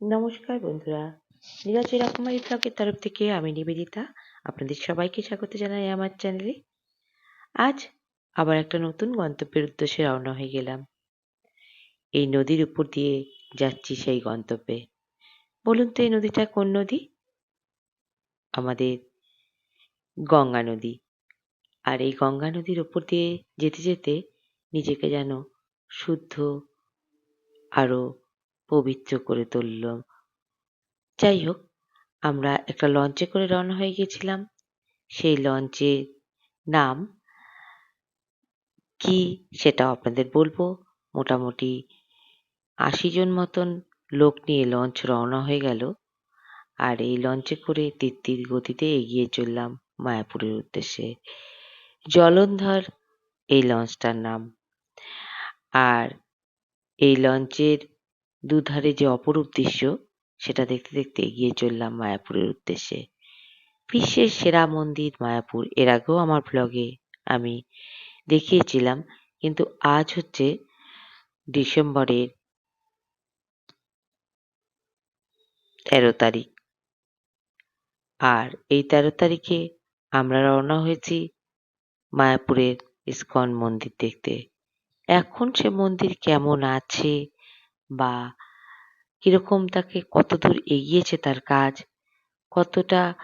নমস্কার বন্ধুরা। নীলাচের রকমারি ব্লগের তরফ থেকে আমি নিবেদিতা। আপনাদের সবাইকে স্বাগত জানাই আমার চ্যানেলে। আজ আবার একটা নতুন গন্তব্যের উদ্দেশ্যে রওনা হয়ে গেলাম। এই নদীর উপর দিয়ে যাচ্ছি সেই গন্তব্যে। বলুন তো, এই নদীটা কোন নদী? আমাদের গঙ্গা নদী। আর এই গঙ্গা নদীর উপর দিয়ে যেতে যেতে নিজেকে যেন শুদ্ধ আরও পবিত্র করে তুলল যাই হোক আমরা একটা লঞ্চে করে রওনা হয়ে গেছিলাম। সেই লঞ্চের নাম কি সেটাও আপনাদের বলব? মোটামুটি আশি জন মতন লোক নিয়ে লঞ্চ রওনা হয়ে গেল। আর এই লঞ্চে করে তিত্তির গতিতে এগিয়ে চললাম মায়াপুরের উদ্দেশ্যে। জলন্ধর, এই লঞ্চটার নাম। আর এই লঞ্চের দুধারে যে অপরূপ দৃশ্য, সেটা দেখতে দেখতে এগিয়ে চললাম মায়াপুরের উদ্দেশ্যে। বিশ্বের সেরা মন্দির মায়াপুর, এর আগেও আমার ব্লগে আমি দেখিয়েছিলাম, কিন্তু আজ হচ্ছে ডিসেম্বরের তেরো তারিখ। আর এই তেরো তারিখে আমরা রওনা হয়েছি মায়াপুরের ইস্কন মন্দির দেখতে। এখন সে মন্দির কেমন আছে বা কীরকম তাকে কতদূর এগিয়েছে তার কাজ, কতটা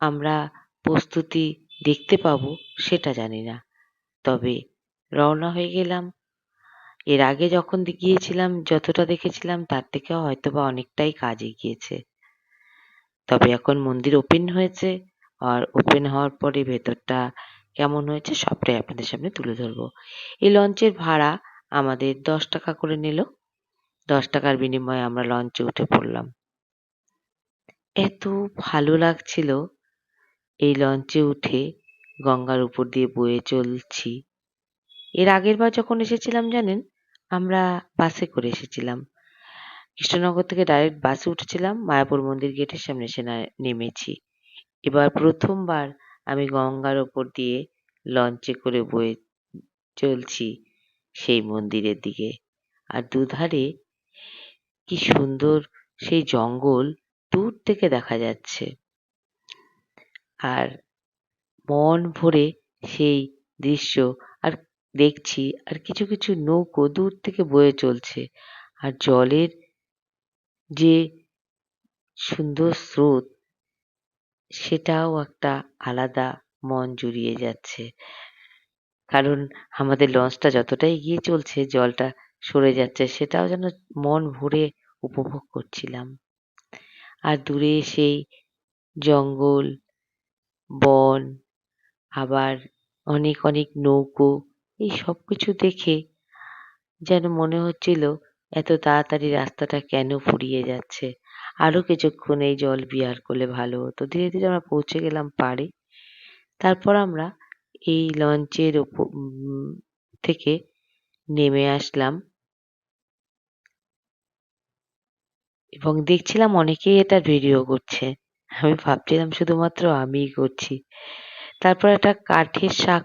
আমরা প্রস্তুতি দেখতে পাবো সেটা জানি না। তবে রওনা হয়ে গেলাম। এর আগে যখন গিয়েছিলাম, যতটা দেখেছিলাম, তার থেকে হয়তো বা অনেকটাই কাজ এগিয়েছে। তবে এখন মন্দির ওপেন হয়েছে আর ওপেন হওয়ার পরে ভেতরটা কেমন হয়েছে, সবটাই আপনাদের সামনে তুলে ধরবো। এই লঞ্চের ভাড়া আমাদের দশ টাকা করে নিল। দশ টাকার বিনিময়ে আমরা লঞ্চে উঠে পড়লাম। এত ভালো লাগছিল এই লঞ্চে উঠে গঙ্গার উপর দিয়ে বয়ে চলছি। এর আগের বার যখন এসেছিলাম জানেন, আমরা বাসে করে এসেছিলাম। কৃষ্ণনগর থেকে ডাইরেক্ট বাসে উঠেছিলাম, মায়াপুর মন্দির গেটের সামনে এসে নেমেছি। এবার প্রথমবার আমি গঙ্গার ওপর দিয়ে লঞ্চে করে বয়ে চলছি সেই মন্দিরের দিকে। আর দুধারে কি সুন্দর সেই জঙ্গল দূর থেকে দেখা যাচ্ছে। আর মন ভরে সেই দৃশ্য আর দেখছি আর কিছু কিছু নৌকো দূর থেকে বয়ে চলছে আর জলের যে সুন্দর স্রোত, সেটাও একটা আলাদা মন জুড়িয়ে যাচ্ছে। কারণ আমাদের লঞ্চটা যতটা এগিয়ে চলছে, জলটা সরে যাচ্ছে, সেটাও যেন মন ভরে উপভোগ করছিলাম। আর দূরে সেই জঙ্গল, বন, আবার অনেক অনেক নৌকো, এই সব কিছু দেখে যেন মনে হচ্ছিল এত তাড়াতাড়ি রাস্তাটা কেন ফুরিয়ে যাচ্ছে। আরও কিছুক্ষণ এই জল বিহার করলে ভালো হতো। ধীরে ধীরে আমরা পৌঁছে গেলাম পাড়ে। তারপর আমরা এই লঞ্চের ওপর থেকে নেমে আসলাম। এবং দেখছিলাম অনেকেই এটা ভিডিও করছে। আমি ভাবছিলাম শুধুমাত্র আমিই করছি। তারপর একটা কাঠের সাঁক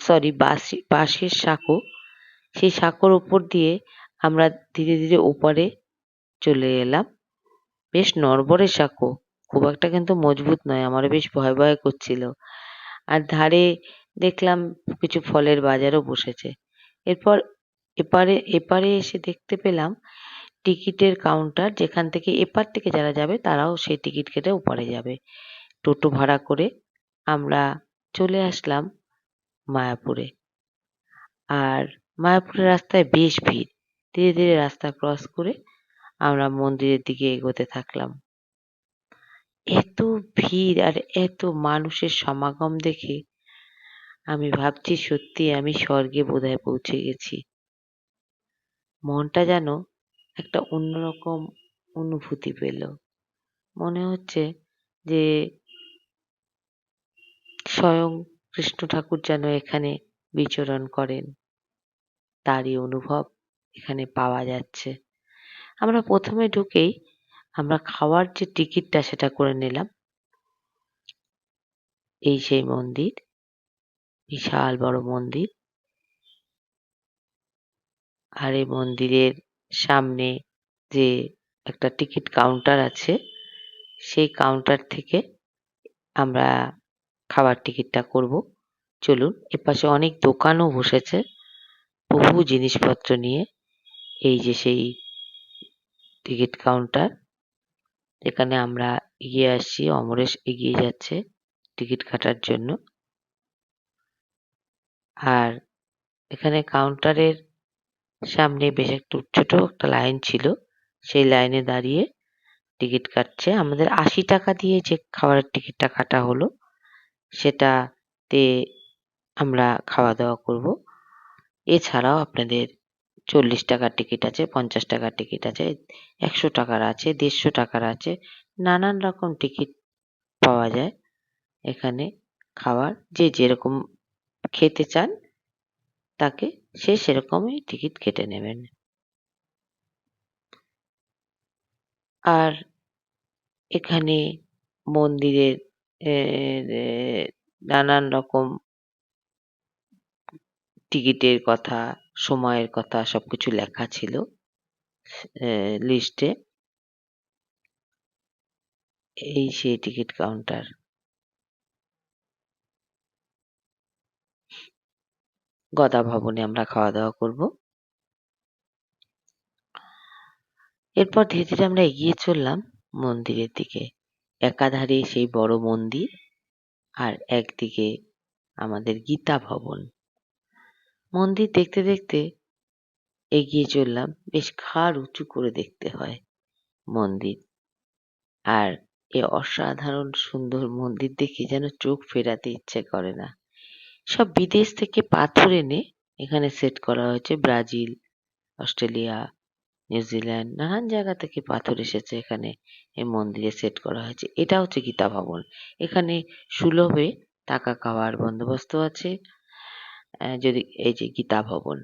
সরি বাঁশি, বাঁশের সাঁকো, সেই সাঁকোর উপর দিয়ে আমরা ধীরে ধীরে ওপারে চলে এলাম। বেশ নড়বড়ে সাঁকো, খুব একটা কিন্তু মজবুত নয়, আমারও বেশ ভয় ভয় করছিল। আর ধারে দেখলাম কিছু ফলের বাজারও বসেছে। এরপর এপারে এপারে এসে দেখতে পেলাম টিকিটের কাউন্টার যেখান থেকে এপার থেকে যারা যাবে তারাও সেই টিকিট কেটে ওপারে যাবে। টোটো ভাড়া করে আমরা চলে আসলাম মায়াপুরে। আর মায়াপুরের রাস্তায় বেশ ভিড়। ধীরে ধীরে রাস্তা ক্রস করে আমরা মন্দিরের দিকে এগোতে থাকলাম। এত ভিড় আর এত মানুষের সমাগম দেখে আমি ভাবছি সত্যি আমি স্বর্গে বোধহয় পৌঁছে গেছি। মনটা যেন একটা অন্যরকম অনুভূতি পেল। মনে হচ্ছে যে স্বয়ং কৃষ্ণ ঠাকুর যেন এখানে বিচরণ করেন। তারই অনুভব এখানে পাওয়া যাচ্ছে। আমরা প্রথমে ঢুকেই আমরা খাওয়ার যে টিকিটটা সেটা করে নিলাম। এই সেই মন্দির, বিশাল বড় মন্দির। আর এই মন্দিরের সামনে যে একটা টিকিট কাউন্টার আছে, সেই কাউন্টার থেকে আমরা খাবার টিকিটটা করব। চলুন, এপাশে অনেক দোকানও বসেছে। বহু জিনিসপত্র নিয়ে এই যে সেই টিকিট কাউন্টার। এখানে আমরা এগিয়ে আসছি, অমরেশ এগিয়ে যাচ্ছে টিকিট কাটার জন্য। আর এখানে কাউন্টারের সামনে বেশ একটু ছোট একটা লাইন ছিল। সেই লাইনে দাঁড়িয়ে টিকিট কাটছে। আমাদের আশি টাকা দিয়ে যে খাবারের টিকিটটা কাটা হলো, সেটাতে আমরা খাওয়া দাওয়া করব। এছাড়াও আপনাদের চল্লিশ টাকার টিকিট আছে, পঞ্চাশ টাকার টিকিট আছে, একশো টাকার আছে, দেড়শো টাকার আছে, নানান রকম টিকিট পাওয়া যায় এখানে খাবার যে যেরকম খেতে চান, তাকে সে সেরকমই টিকিট কেটে নেবেন। আর এখানে মন্দিরের নানান রকম টিকিটের কথা, সময়ের কথা সবকিছু লেখা ছিল লিস্টে। এই সেই টিকিট কাউন্টার। গদা ভবনে আমরা খাওয়া দাওয়া করব। এরপর ধীরে ধীরে আমরা এগিয়ে চললাম মন্দিরের দিকে। একাধারে সেই বড় মন্দির আর একদিকে আমাদের গীতা ভবন। মন্দির দেখতে দেখতে এগিয়ে চললাম, বেশ ঘাড় উঁচু করে দেখতে হয় মন্দির। আর এ অসাধারণ সুন্দর মন্দির দেখে যেন চোখ ফেরাতে ইচ্ছে করে না। সব বিদেশ থেকে পাথর এনে এখানে সেট করা হয়েছে। ব্রাজিল অস্ট্রেলিয়া নিউজিল্যান্ড নানান জায়গা থেকে পাথর এসেছে এখানে। এই মন্দিরে সেট করা হয়েছে। এটা হচ্ছে গীতা ভবন। এখানে সুলভে থাকা খাওয়ার বন্দোবস্ত আছে। যদি এই যে গীতা ভবন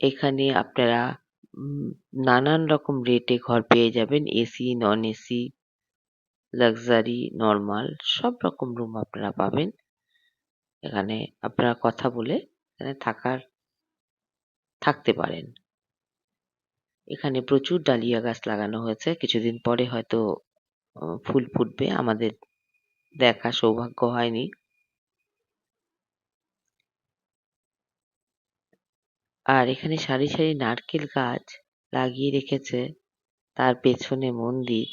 এখানে আপনারা উম, নানান রকম রেটে ঘর পেয়ে যাবেন। AC non AC luxury normal সব রকম রুম আপনারা পাবেন। এখানে আপনারা কথা বলে এখানে থাকার, থাকতে পারেন। এখানে প্রচুর ডালিয়া গাছ লাগানো হয়েছে। কিছুদিন পরে হয়তো ফুল ফুটবে। আমাদের দেখা সৌভাগ্য হয়নি। আর এখানে সারি সারি নারকেল গাছ লাগিয়ে রেখেছে। তার পেছনে মন্দির।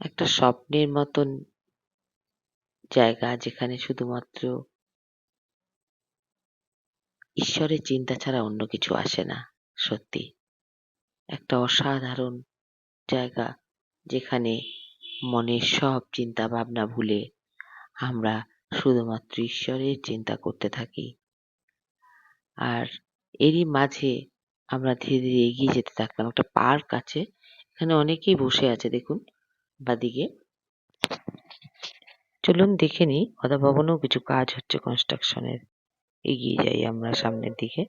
একটা স্বপ্নের মতন জায়গা যেখানে শুধুমাত্র ঈশ্বরের চিন্তা ছাড়া অন্য কিছু আসে না, সত্যি। একটা অসাধারণ জায়গা যেখানে মনের সব চিন্তা ভাবনা ভুলে আমরা শুধুমাত্র ঈশ্বরের চিন্তা করতে থাকি। আর এরই মাঝে আমরা ধীরে ধীরে এগিয়ে যেতে থাকলাম। একটা পার্ক আছে, এখানে অনেকেই বসে আছে, দেখুন, বাদিকে। চলুন দেখে নিই কথা ভবনেও কিছু কাজ হচ্ছে কনস্ট্রাকশনের এগিয়ে যাই আমরা সামনের দিকে।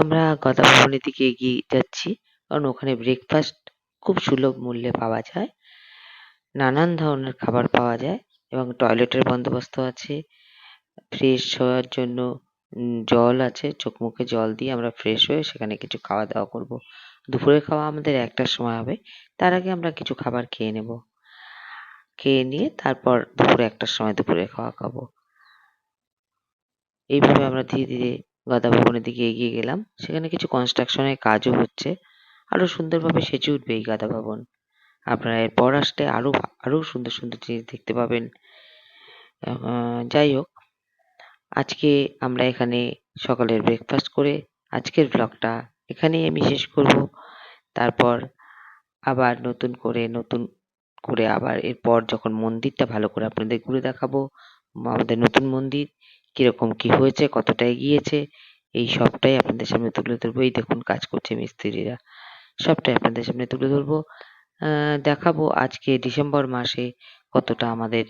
আমরা গদা ভবনের দিকে এগিয়ে যাচ্ছি, কারণ ওখানে ব্রেকফাস্ট খুব সুলভ মূল্যে পাওয়া যায়। নানান ধরনের খাবার পাওয়া যায়, এবং টয়লেটের বন্দোবস্ত আছে। ফ্রেশ হওয়ার জন্য জল আছে, চোখ মুখে জল দিয়ে আমরা ফ্রেশ হয়ে সেখানে কিছু খাওয়া দাওয়া করব। দুপুরের খাওয়া আমাদের একটার সময় হবে, তার আগে আমরা কিছু খাবার খেয়ে নেব। খেয়ে নিয়ে তারপর দুপুরে একটার সময় দুপুরে খাওয়া খাব। এইভাবে আমরা ধীরে ধীরে গদা ভবনের দিকে এগিয়ে গেলাম। সেখানে কিছু কনস্ট্রাকশনের কাজও হচ্ছে। আরও সুন্দরভাবে সেজে উঠবে এই গাদা ভবন। আপনারা এরপর আসলে আরও ভা- আরও সুন্দর সুন্দর জিনিস দেখতে পাবেন। যাই হোক, আজকে আমরা এখানে সকালের ব্রেকফাস্ট করে আজকের ব্লগটা এখানেই আমি শেষ করব। তারপর আবার নতুন করে নতুন করে আবার এরপর যখন মন্দিরটা ভালো করে আপনাদের ঘুরে দেখাবো, আমাদের নতুন মন্দির, কীরকম কি হয়েছে, কতটা এগিয়েছে, এই সবটাই আপনাদের সামনে তুলে ধরবো। এই দেখুন কাজ করছে মিস্ত্রিরা। সবটাই আপনাদের সামনে তুলে ধরবো। দেখাবো আজকে ডিসেম্বর মাসে কতটা আমাদের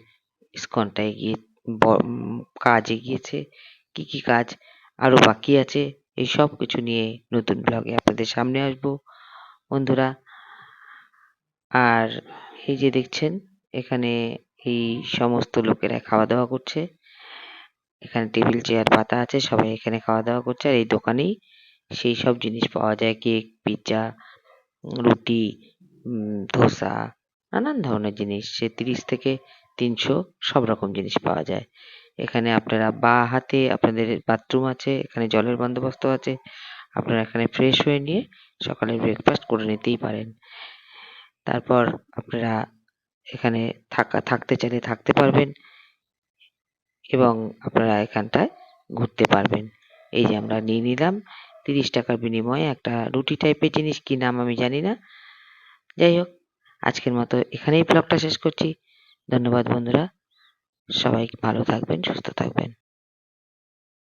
ইসকনটা এগিয়ে কাজ এগিয়েছে, কি কি কাজ আরও বাকি আছে, এই সব কিছু নিয়ে নতুন ব্লগে আপনাদের সামনে আসব। বন্ধুরা আর এই যে দেখছেন, এখানে এই সমস্ত লোকেরা খাওয়া দাওয়া করছে। এখানে টেবিল, চেয়ার, পাতা আছে, সবাই এখানে খাওয়া দাওয়া করছে। আর এই দোকানেই সেই সব জিনিস পাওয়া যায়, কেক পিৎজা রুটি ধোসা, নানান ধরনের জিনিস। সে তিরিশ থেকে তিনশো সব রকম জিনিস পাওয়া যায়। এখানে আপনারা বা হাতে আপনাদের বাথরুম আছে, এখানে জলের বন্দোবস্ত আছে। আপনারা এখানে ফ্রেশ হয়ে নিয়ে সকালে ব্রেকফাস্ট করে নিতেই পারেন। তারপর আপনারা এখানে থাকা, থাকতে চাইলে থাকতে পারবেন এবং আপনারা এখানটায় ঘুরতে পারবেন। এই যে আমরা নিয়ে নিলাম, তিরিশ টাকার বিনিময়ে একটা রুটি টাইপের জিনিস কি নাম আমি জানি না। যাই হোক, আজকের মতো এখানেই ব্লগটা শেষ করছি। ধন্যবাদ বন্ধুরা, সবাই ভালো থাকবেন, সুস্থ থাকবেন।